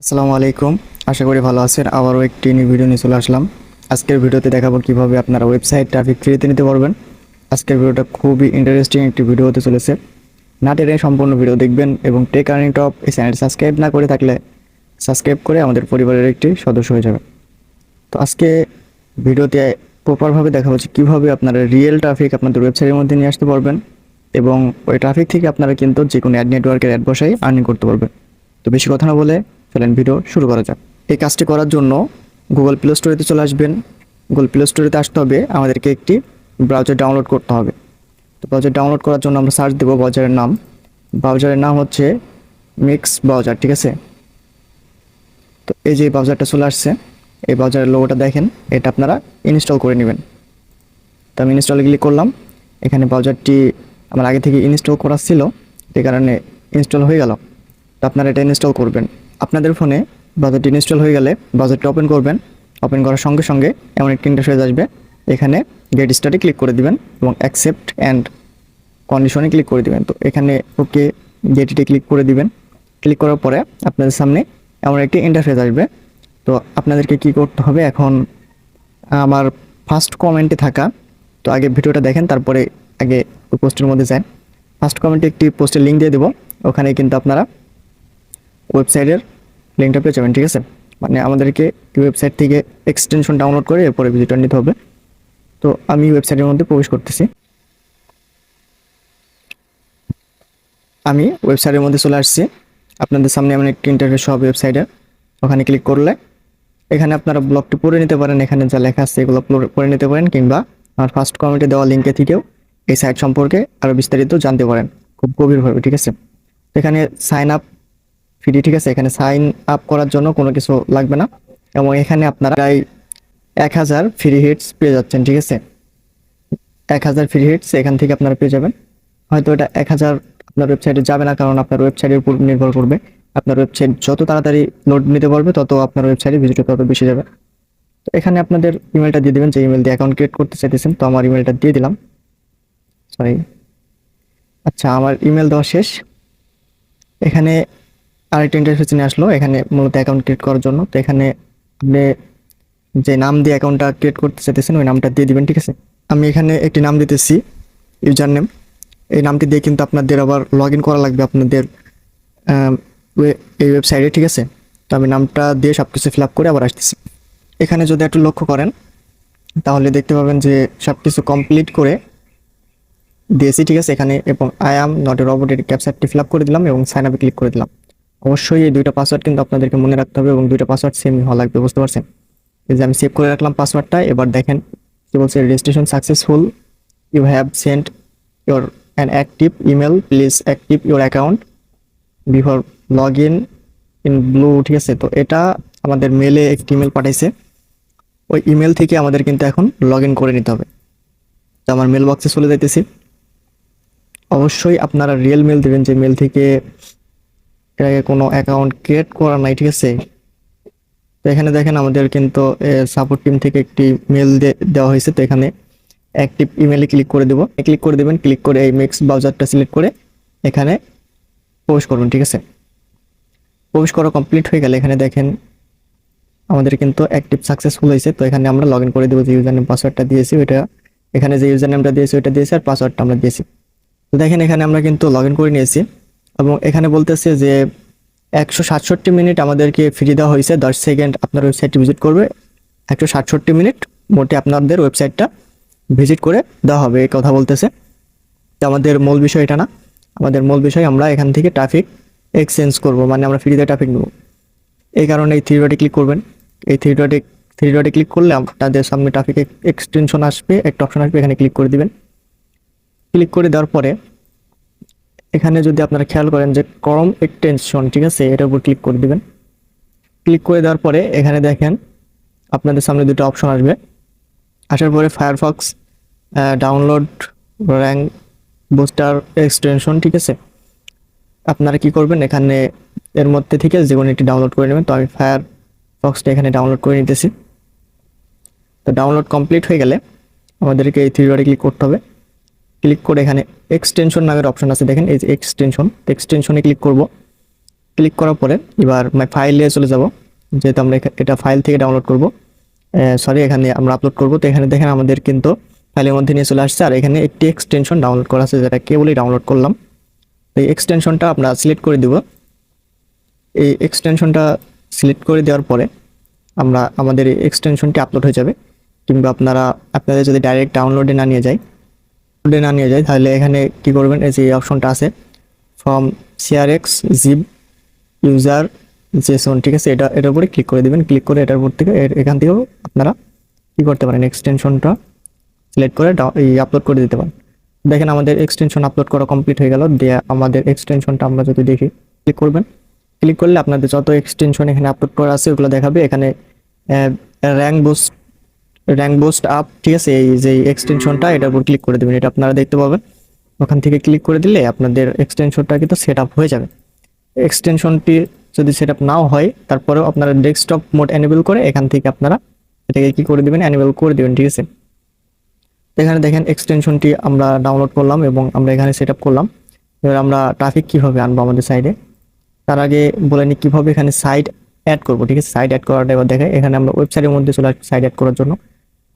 আসসালামু আলাইকুম। আশা করি ভালো আছেন। আবারও একটি নিউ ভিডিও নিয়ে চলে আসলাম। আজকের ভিডিওতে দেখাবো কীভাবে আপনারা ওয়েবসাইট ট্রাফিক ফ্রিতে নিতে পারবেন। আজকের ভিডিওটা খুবই ইন্টারেস্টিং একটি ভিডিও হতে চলেছে। না টেনে সম্পূর্ণ ভিডিও দেখবেন এবং টেক আর্নিং টপ এই চ্যানেল সাবস্ক্রাইব না করে থাকলে সাবস্ক্রাইব করে আমাদের পরিবারের একটি সদস্য হয়ে যাবে তো আজকে ভিডিওতে প্রপারভাবে দেখা হচ্ছে কীভাবে আপনারা রিয়েল ট্রাফিক আপনাদের ওয়েবসাইটের মধ্যে নিয়ে আসতে পারবেন এবং ওই ট্রাফিক থেকে আপনারা কিন্তু যে কোনো অ্যাড নেটওয়ার্কের অ্যাড বসাই আর্নিং করতে পারবেন। তো বেশি কথা না বলে চলেন ভিডিও শুরু করা যাক। এই কাজটি করার জন্য গুগল প্লে স্টোরেতে চলে আসবেন। গুগল প্লে স্টোরেতে আসতে হবে, আমাদেরকে একটি ব্রাউজার ডাউনলোড করতে হবে। তো ব্রাউজার ডাউনলোড করার জন্য আমরা সার্চ দেবো ব্রাউজারের নাম। ব্রাউজারের নাম হচ্ছে মিক্স ব্রাউজার ঠিক আছে? তো এই যে ব্রাউজারটা চলে আসছে, এই ব্রাউজারের লোগোটা দেখেন, এটা আপনারা ইনস্টল করে নেবেন। তো আমি ইনস্টলে ক্লিক করলাম, এখানে ব্রাউজারটি আমার আগে থেকে ইনস্টল করা ছিল, যে কারণে ইনস্টল হয়ে গেল। তো আপনারা এটা ইনস্টল করবেন। আপনাদের ফোনে ব্রাউজারটি ইনস্টল হয়ে গেলে ব্রাউজারটি ওপেন করবেন। ওপেন করার সঙ্গে সঙ্গে এমন একটি ইন্টারফেস আসবে। এখানে গেট স্টার্টে ক্লিক করে দিবেন এবং অ্যাকসেপ্ট অ্যান্ড কন্ডিশনে ক্লিক করে দিবেন। তো এখানে ওকে গেটিতে ক্লিক করে দিবেন। ক্লিক করার পরে আপনাদের সামনে এমন একটি ইন্টারফেস আসবে। তো আপনাদেরকে কি করতে হবে এখন? আমার ফার্স্ট কমেন্টে থাকা। তো আগে ভিডিওটা দেখেন, তারপরে আগে পোস্টের মধ্যে যান। ফার্স্ট কমেন্টে একটি পোস্টের লিঙ্ক দিয়ে দেবো। ওখানে কিন্তু আপনারা ওয়েবসাইটের লিঙ্কটা পেয়ে যাবেন, ঠিক আছে? মানে আমাদেরকে ওয়েবসাইট থেকে এক্সটেনশন ডাউনলোড করে এরপরে ভিজিটর নিতে হবে। তো আমি ওয়েবসাইটের মধ্যে প্রবেশ করতেছি। আমি ওয়েবসাইটের মধ্যে চলে আসছি। আপনাদের সামনে এমন একটি ইন্টারফেস হবে ওয়েবসাইটের ওখানে ক্লিক করলে এখানে আপনারা ব্লগটি পড়ে নিতে পারেন। এখানে যা লেখা আছে এগুলো পড়ে নিতে পারেন কিংবা আমার ফার্স্ট কমেন্টে দেওয়া লিঙ্কে থেকেও এই সাইট সম্পর্কে আরও বিস্তারিত জানতে পারেন। খুব গভীরভাবে, ঠিক আছে? এখানে সাইন আপ ফ্রি, ঠিক আছে? এখানে সাইন আপ করার জন্য কোনো কিছু লাগবে না। এবং এখানে আপনারা প্রায় এক হাজার ফ্রি হিটস পেয়ে যাচ্ছেন, ঠিক আছে? এক হাজার ফ্রি হিটস এখান থেকে আপনারা পেয়ে যাবেন। হয়তো এটা এক হাজার আপনার ওয়েবসাইটে যাবে না, কারণ আপনার ওয়েবসাইটের উপর নির্ভর করবে। আপনার ওয়েবসাইট যত তাড়াতাড়ি লোড নিতে পারবে, তত আপনার ওয়েবসাইটে ভিজিটর তত বেশি যাবে। তো এখানে আপনাদের ইমেলটা দিয়ে দেবেন, যে ইমেল দিয়ে অ্যাকাউন্ট ক্রিয়েট করতে চাইতেছেন, তো আমার ইমেলটা দিয়ে দিলাম। সরি আচ্ছা আমার ইমেল দেওয়া শেষ। এখানে আরেকটা ইন্টারফেস নিয়ে আসলো, এখানে মূলত অ্যাকাউন্ট ক্রিয়েট করার জন্য। তো এখানে আপনি যে নাম দিয়ে অ্যাকাউন্টটা ক্রিয়েট করতে চাইতেছেন, ওই নামটা দিয়ে দিবেন, ঠিক আছে? আমি এখানে একটি নাম দিতেছি ইউজার নেম এই নামটি দিয়ে কিন্তু আপনাদের আবার লগ করা লাগবে আপনাদের এই ওয়েবসাইটে ঠিক আছে? তো আমি নামটা দিয়ে সব কিছু ফিল করে আবার আসতেছি। এখানে যদি একটু লক্ষ্য করেন, তাহলে দেখতে পাবেন যে সব কিছু কমপ্লিট করে দিয়েছি, ঠিক আছে? এখানে এবং I am not a robot ক্যাপচারটি fill করে দিলাম এবং সাইন আপে ক্লিক করে দিলাম। অবশ্যই এই দুইটা পাসওয়ার্ড কিন্তু আপনাদেরকে মনে রাখতে হবে এবং দুইটা পাসওয়ার্ড সেম হওয়া লাগবে, বুঝতে পারছেন? এই যে আমি সেভ করে রাখলাম পাসওয়ার্ডটা এবার দেখেন কি বলছে registration successful you have sent your an active email please active your account before log in in blue ঠিক আছে? তো এটা আমাদের মেলে একটি ইমেল পাঠাইছে। ওই ইমেল থেকে আমাদের কিন্তু এখন লগ করে নিতে হবে। তো আমার মেল বক্সে চলে যাইতেছি। অবশ্যই আপনারা রিয়েল মেল দেবেন যে মেল থেকে এর আগে কোনো অ্যাকাউন্ট ক্রিয়েট করা নাই, ঠিক আছে? তো এখানে দেখেন আমাদের কিন্তু সাপোর্ট টিম থেকে একটি মেল দেওয়া হয়েছে। তো এখানে অ্যাক্টিভ ইমেলে ক্লিক করে দেবো। ক্লিক করে দেবেন ক্লিক করে এই মিক্স ব্রাউজারটা সিলেক্ট করে এখানে প্রবেশ করবেন, ঠিক আছে? প্রবেশ করা কমপ্লিট হয়ে গেলে। এখানে দেখেন আমাদের কিন্তু অ্যাক্টিভ সাকসেসফুল হয়েছে। তো এখানে আমরা লগ ইন করে দেবো যে ইউজার নেম পাসওয়ার্ডটা দিয়েছি, ওইটা এখানে যে ইউজার নেমটা দিয়েছি, ওইটা দিয়েছি, আর পাসওয়ার্ডটা আমরা দিয়েছি। তো দেখেন এখানে আমরা কিন্তু লগ ইন করে নিয়েছি। এবং এখানে বলতেছে যে একশো সাতষট্টি মিনিট আমাদেরকে ফ্রি দেওয়া হয়েছে। দশ সেকেন্ড আপনার ওয়েবসাইটটি ভিজিট করবে। একশো সাতষট্টি মিনিট মোটে আপনাদের ওয়েবসাইটটা ভিজিট করে দেওয়া হবে। এই কথা বলতেছে। তো আমাদের মূল বিষয় এটা না। আমাদের মূল বিষয় আমরা এখান থেকে ট্রাফিক এক্সচেঞ্জ করব। মানে আমরা ফ্রিতে ট্রাফিক নেব। এই কারণে এই থ্রি ক্লিক করবেন। এই থ্রি ডটে থ্রি ডটে ক্লিক করলে আপনাদের সামনে ট্রাফিক এক্সটেনশন আসবে। একটা অপশন আসবে, এখানে ক্লিক করে দিবেন। ক্লিক করে দেওয়ার পরে এখানে যদি আপনারা খেয়াল করেন যে করম এক্সটেনশন ঠিক আছে, এটার উপর ক্লিক করে দিবেন। ক্লিক করে দেওয়ার পরে এখানে দেখেন আপনাদের সামনে দুটো অপশন আসবে। আসার পরে Firefox download rank booster extension ঠিক আছে? আপনারা কি করবেন, এখানে এর মধ্যে থেকে যে কোনো একটি ডাউনলোড করে নেবেন। তো আমি ফায়ার ফক্সটা এখানে ডাউনলোড করে নিতেছি। তো ডাউনলোড কমপ্লিট হয়ে গেলে আমাদেরকে এই থ্রি ক্লিক করতে হবে। ক্লিক করে এখানে এক্সটেনশন নামের অপশন আছে। দেখেন এই যে এক্সটেনশন এক্সটেনশনে ক্লিক করব। ক্লিক করার পরে এবার মাই ফাইলে চলে যাব। যেহেতু আমরা এটা ফাইল থেকে ডাউনলোড করব। সরি এখানে আমরা আপলোড করব। তো এখানে দেখেন আমাদের কিন্তু ফাইলের মধ্যে নিয়ে চলে আসছে। আর এখানে একটি এক্সটেনশন ডাউনলোড করা আছে, যেটা কেবলই ডাউনলোড করলাম। এই এক্সটেনশনটা আমরা সিলেক্ট করে দিব। এই এক্সটেনশনটা সিলেক্ট করে দেওয়ার পরে আমরা, আমাদের এই এক্সটেনশনটি আপলোড হয়ে যাবে। কিংবা আপনারা, আপনাদের যদি ডাইরেক্ট ডাউনলোডে না নিয়ে যায় ডাউনলোডে না নিয়ে যায় তাহলে এখানে কি করবেন, এই যে অপশনটা আছে from CRX zip user JSON ঠিক আছে? এটা, এটার উপরে ক্লিক করে দিবেন ক্লিক করে এটার উপর থেকে এখান থেকেও আপনারা কি করতে পারেন এক্সটেনশনটা সিলেক্ট করে এই আপলোড করে দিতে পারেন। দেখেন আমাদের এক্সটেনশন আপলোড করা কমপ্লিট হয়ে গেল, দিয়ে, আমাদের এক্সটেনশনটা আমরা যদি দেখি ক্লিক করবেন। ক্লিক করলে আপনাদের যত এক্সটেনশন এখানে আপলোড করা আছে, ওগুলো দেখাবে। এখানে rank boost rank boost up ঠিক আছে? এই যে এক্সটেনশনটা এটার উপর ক্লিক করে দেবেন। এটা আপনারা দেখতে পাবেন। ওখান থেকে ক্লিক করে দিলে আপনাদের এক্সটেনশনটা কিন্তু সেট আপ হয়ে যাবে। এক্সটেনশনটি যদি সেট আপ নাও হয়, তারপরেও আপনারা ডেস্কটপ মোড এনেবল করে এখান থেকে আপনারা এটাকে কি করে দিবেন? এনেবল করে দিবেন, ঠিক আছে? এখানে দেখেন এক্সটেনশনটি আমরা ডাউনলোড করলাম এবং আমরা এখানে সেট করলাম। এবার আমরা ট্রাফিক কীভাবে আনব আমাদের সাইডে তার আগে বলে নিই কীভাবে এখানে সাইট অ্যাড করব, ঠিক আছে? সাইট অ্যাড করাটা এবার দেখে। এখানে আমরা ওয়েবসাইটের মধ্যে চলে আসছি সাইট অ্যাড করার জন্য।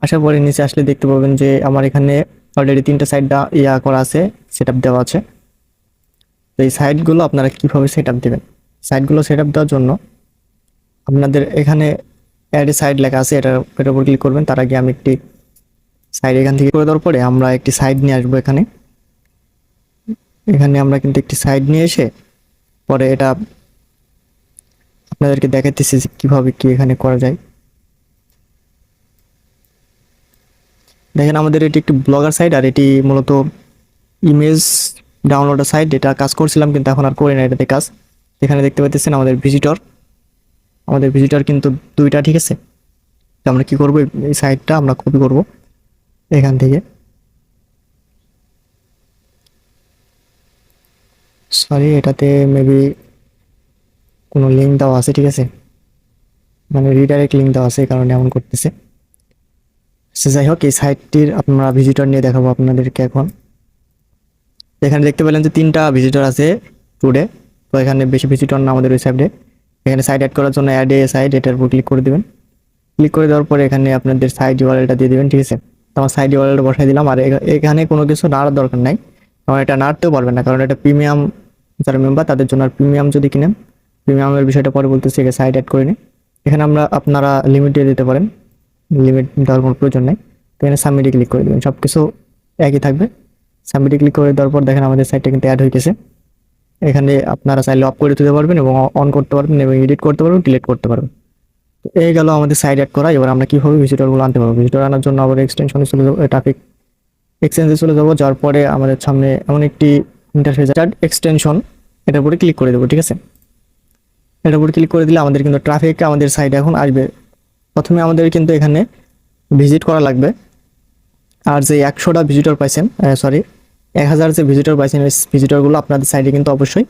আসার পরে নিচে আসলে দেখতে পাবেন যে আমার এখানে অলরেডি তিনটা সাইট ইয়া করা আছে সেট দেওয়া আছে। তো এই সাইডগুলো আপনারা কীভাবে সেট আপ দেবেন? সাইডগুলো সেট আপ দেওয়ার জন্য আপনাদের এখানে অ্যাড সাইড লেখা আছে এটা এটার উপর ক্লিক করবেন। তার আগে আমি একটি সাইড এখান থেকে করে দেওয়ার পরে আমরা একটি সাইড নিয়ে আসব এখানে। এখানে আমরা কিন্তু একটি সাইড নিয়ে এসে পরে এটা আপনাদেরকে দেখাতেছি যে কীভাবে কি এখানে করা যায়। দেখেন আমাদের এটি একটি ব্লগার সাইট আর এটি মূলত ইমেজ ডাউনলোডের সাইট এটা কাজ করছিলাম কিন্তু এখন আর করি না এটাতে কাজ। এখানে দেখতে পাচ্ছেন আমাদের ভিজিটর আমাদের ভিজিটর কিন্তু দুইটা, ঠিক আছে? আমরা কি করব? এই সাইটটা আমরা কপি করব এখান থেকে। সরি এটাতে মেবি কোনো লিঙ্ক দেওয়া আছে, ঠিক আছে? মানে রিডাইরেক্ট লিঙ্ক দেওয়া আছে, এই কারণে এমন করতেছে। সে যাই হোক, এই সাইটটির আপনারা ভিজিটর নিয়ে দেখাবো আপনাদেরকে এখন। এখানে দেখতে পেলেন যে তিনটা ভিজিটর আছে টুডে তো এখানে বেশি ভিজিটর না আমাদের ওই সাইডে এখানে সাইড অ্যাড করার জন্য অ্যাড এ সাইড এটার উপর ক্লিক করে দেবেন। ক্লিক করে দেওয়ার পরে এখানে আপনাদের সাইড ইউআরএলটা দিয়ে দিবেন, ঠিক আছে? তো আমার সাইড ইউআরএলটা বসাই দিলাম, আর এখা- এখানে কোনো কিছু নাড়ার দরকার নাই। কারণ এটা নাড়তেও পারবেন না, কারণ এটা প্রিমিয়াম যারা মেম্বার তাদের জন্য আর প্রিমিয়াম যদি কিনেন প্রিমিয়ামের বিষয়টা পরে বলতেছি সাইড অ্যাড করে নিই। এখানে আমরা আপনারা লিমিট দিয়ে দিতে পারেন। লিমিট দেওয়ার কোনো প্রয়োজন নেই। তো এখানে সাবমিটে ক্লিক করে দেবেন। সব কিছু একই থাকবে। সাবমিটে ক্লিক করে দেওয়ার পর দেখেন আমাদের সাইটটা কিন্তু অ্যাড হয়ে গেছে এখানে আপনারা চাইলে অফ করে দিতে পারবেন এবং অন করতে পারবেন এবং এডিট করতে পারবেন ডিলিট করতে পারবেন। তো এই গেল আমাদের সাইড অ্যাড করা। এবার আমরা কীভাবে ভিজিটরগুলো আনতে পারব? ভিজিটর আনার জন্য আবার এক্সটেনশনে চলে যাব ট্রাফিক এক্সচেঞ্জে চলে যাব যাওয়ার পরে আমাদের সামনে এমন একটি ইন্টারফেস এক্সটেনশন এটার উপরে ক্লিক করে দেবো, ঠিক আছে? এটার উপরে ক্লিক করে দিলে আমাদের কিন্তু ট্রাফিক আমাদের সাইডে এখন আসবে। প্রথমে আমাদের কিন্তু এখানে ভিজিট করা লাগবে। আর যে একশোটা ভিজিটর পাইছেন সরি এক হাজার যে ভিজিটর পাইছেন ওই ভিজিটরগুলো আপনাদের সাইডে কিন্তু অবশ্যই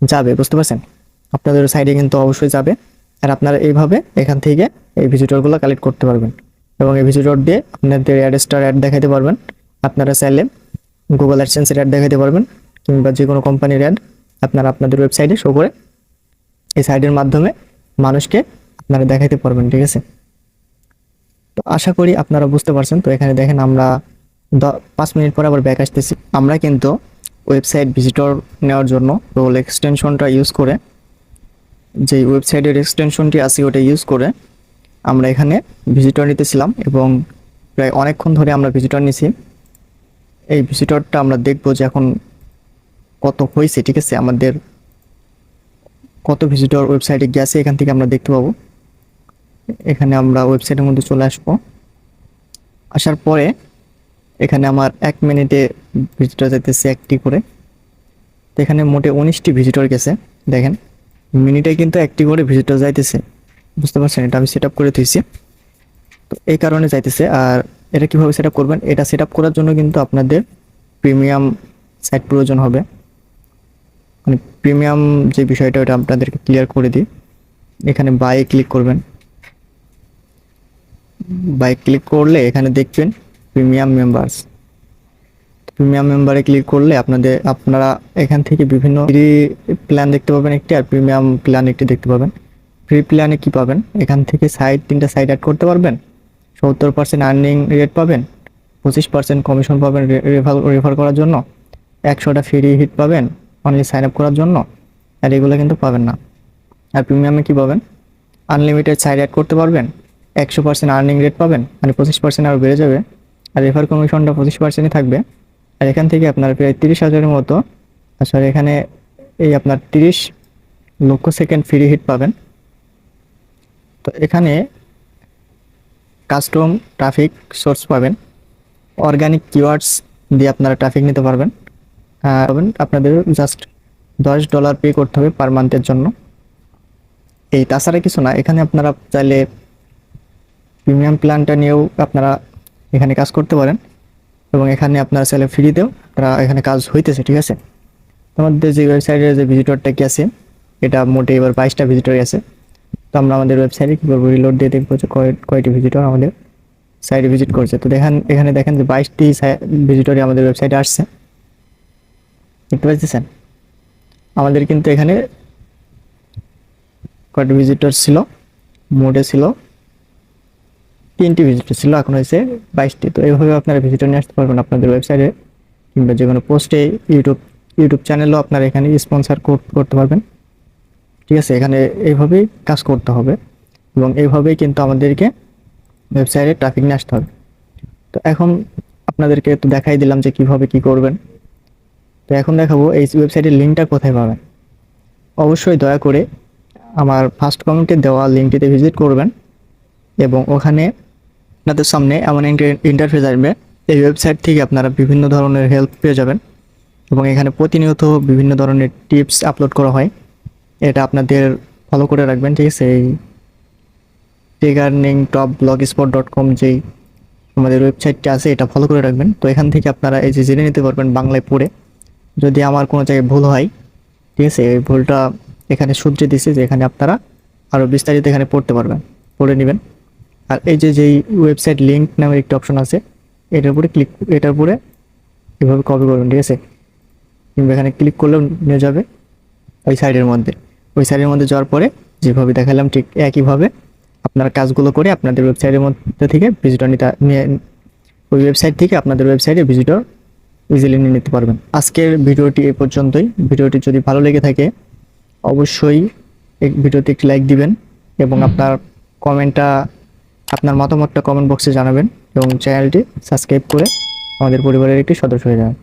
যাবে, বুঝতে পারছেন? আপনাদের সাইডে কিন্তু অবশ্যই যাবে। আর আপনারা এইভাবে এখান থেকে এই ভিজিটরগুলো কালেক্ট করতে পারবেন। এবং এই ভিজিটর দিয়ে আপনাদের অ্যাড স্টার অ্যাড দেখাতে পারবেন। আপনারা চাইলে গুগল অ্যাডসেন্সের অ্যাড দেখাতে পারবেন, কিংবা যে কোনো কোম্পানির অ্যাড আপনারা আপনাদের ওয়েবসাইটে শো করে এই সাইডের মাধ্যমে মানুষকে আপনারা দেখাতে পারবেন, ঠিক আছে? তো আশা করি আপনারা বুঝতে পারছেন। তো এখানে দেখেন আমরা পাঁচ মিনিট পরে আবার ব্যাক আসতেছি। আমরা কিন্তু ওয়েবসাইট ভিজিটর নেওয়ার জন্য রোল এক্সটেনশনটা ইউজ করে যে ওয়েবসাইটের এক্সটেনশনটি আছে ওটা ইউজ করে আমরা এখানে ভিজিটর নিতেছিলাম এবং প্রায় অনেকক্ষণ ধরে আমরা ভিজিটর নিছি। এই ভিজিটরটা আমরা দেখব যে এখন কত হয়েছে, ঠিক আছে? আমাদের কত ভিজিটর ওয়েবসাইটে গেছে, এখান থেকে আমরা দেখতে পাবো। এখানে আমরা ওয়েবসাইটের মধ্যে চলে আসব। আসার পরে এখানে আমার এক মিনিটে ভিজিটর যেতেছে একটি করে। তো এখানে মোটে উনিশটি ভিজিটর গেছে, দেখেন। মিনিটে কিন্তু একটি করে ভিজিটর যাইতেছে। বুঝতে পারছেন? এটা আমি সেট করে দিয়েছি। তো এই কারণে যাইতেছে। আর এটা কীভাবে সেট করবেন? এটা সেট করার জন্য কিন্তু আপনাদের প্রিমিয়াম সাইট প্রয়োজন হবে। মানে প্রিমিয়াম যে বিষয়টা, ওটা আপনাদেরকে ক্লিয়ার করে দিই। এখানে বাই ক্লিক করবেন। বাই ক্লিক করলে এখানে দেখবেন প্রিমিয়াম মেম্বার্স প্রিমিয়াম মেম্বারে ক্লিক করলে আপনাদের, আপনারা এখান থেকে বিভিন্ন ফ্রি প্ল্যান দেখতে পাবেন একটি আর প্রিমিয়াম প্ল্যান একটি দেখতে পাবেন। ফ্রি প্ল্যানে কি পাবেন? এখান থেকে সাইড তিনটা সাইড অ্যাড করতে পারবেন। সত্তর পার্সেন্ট আর্নিং রেট পাবেন। পঁচিশ পার্সেন্ট কমিশন পাবেন রেফার রেফার করার জন্য। একশোটা ফ্রি হিট পাবেন অনলি সাইন আপ করার জন্য। আর এগুলো কিন্তু পাবেন না। আর প্রিমিয়ামে কি পাবেন? আনলিমিটেড সাইড অ্যাড করতে পারবেন। একশো পার্সেন্ট আর্নিং রেট পাবেন মানে পঁচিশ পার্সেন্ট আরও বেড়ে যাবে, আর রেফার কমিশনটা পঁচিশ পার্সেন্টই থাকবে। আর এখান থেকে আপনার প্রায় তিরিশ হাজারের মতো আসলে এখানে এই আপনার তিরিশ লক্ষ সেকেন্ড ফ্রি হিট পাবেন। তো এখানে কাস্টম ট্রাফিক সোর্স পাবেন অর্গানিক কিওয়ার্ডস দিয়ে আপনারা ট্রাফিক নিতে পারবেন। পাবেন আপনাদের জাস্ট দশ ডলার পে করতে হবে পার মান্থের জন্য। এই তাছাড়া কিছু না, এখানে আপনারা চাইলে প্রিমিয়াম প্ল্যানটা নিয়েও আপনারা এখানে কাজ করতে পারেন এবং এখানে আপনারা চাইলে ফ্রিতেও তারা এখানে কাজ হইতেছে, ঠিক আছে? আমাদের যে ওয়েবসাইটের যে ভিজিটরটা কি আছে, এটা মোটে এবার বাইশটা ভিজিটরই আছে। তো আমরা আমাদের ওয়েবসাইটে কী করব রিলোড দিয়ে দেখব যে কয়- কয়টি ভিজিটর আমাদের সাইটে ভিজিট করছে। তো দেখেন, এখানে দেখেন যে বাইশটি ভিজিটরই আমাদের ওয়েবসাইটে আসছে। দেখতে পাচ্ছেন আমাদের কিন্তু এখানে কয়টি ভিজিটর ছিল? মোডে ছিল তিনটি ভিজিটর ছিল, এখন হয়েছে বাইশটি। তো এইভাবে আপনারা ভিজিটর নিয়ে আসতে পারবেন আপনাদের ওয়েবসাইটে কিংবা যে কোনো পোস্টে ইউটিউব ইউটিউব চ্যানেলও আপনারা এখানে স্পন্সার করতে পারবেন। ঠিক আছে, এখানে এইভাবেই কাজ করতে হবে এবং এইভাবেই কিন্তু আমাদেরকে ওয়েবসাইটে ট্রাফিক নিয়ে আসতে হবে। তো এখন আপনাদেরকে একটু দেখাই দিলাম যে কীভাবে কি করবেন। তো এখন দেখাবো এই ওয়েবসাইটের লিঙ্কটা কোথায় পাবেন। অবশ্যই দয়া করে আমার ফার্স্ট কমেন্টে দেওয়া লিঙ্কটিতে ভিজিট করবেন এবং ওখানে আপনাদের সামনে এমন ইন্টারফেস আসবে। এই ওয়েবসাইট থেকে আপনারা বিভিন্ন ধরনের হেল্প পেয়ে যাবেন এবং এখানে প্রতিনিয়ত বিভিন্ন ধরনের টিপস আপলোড করা হয়। এটা আপনাদের ফলো করে রাখবেন, ঠিক আছে? এই tech earning top blog spot dot com যেই আমাদের ওয়েবসাইটটা আছে, এটা ফলো করে রাখবেন। তো এখান থেকে আপনারা এই যে জেনে নিতে পারবেন বাংলায় পড়ে। যদি আমার কোনো জায়গায় ভুল হয়, ঠিক আছে? এই ভুলটা এখানে শুধরে দিছি যে এখানে আপনারা আরও বিস্তারিত এখানে পড়তে পারবেন। পড়ে নেবেন। আর এই যে যেই ওয়েবসাইট লিঙ্ক নামের একটি অপশন আছে, এটার উপরে ক্লিক এটার উপরে এভাবে কপি করবেন ঠিক আছে? কিংবা এখানে ক্লিক করলেও নিয়ে যাবে ওই সাইডের মধ্যে। ওই সাইডের মধ্যে যাওয়ার পরে যেভাবে দেখালাম ঠিক একইভাবে আপনার কাজগুলো করে আপনাদের ওয়েবসাইটের মধ্যে থেকে ভিজিটর নিতে, নিয়ে, ওই ওয়েবসাইট থেকে আপনাদের ওয়েবসাইটে ভিজিটর ইজিলি নিয়ে নিতে পারবেন। আজকের ভিডিওটি এ পর্যন্তই। ভিডিওটি যদি ভালো লেগে থাকে, অবশ্যই ভিডিওতে একটি লাইক দিবেন এবং আপনার কমেন্টটা আপনার মতামতটা কমেন্ট বক্সে জানাবেন এবং চ্যানেলটি সাবস্ক্রাইব করে আমাদের পরিবারের একটি সদস্য হয়ে যাবেন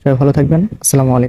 সবাই ভালো থাকবেন। আসসালামু আলাইকুম।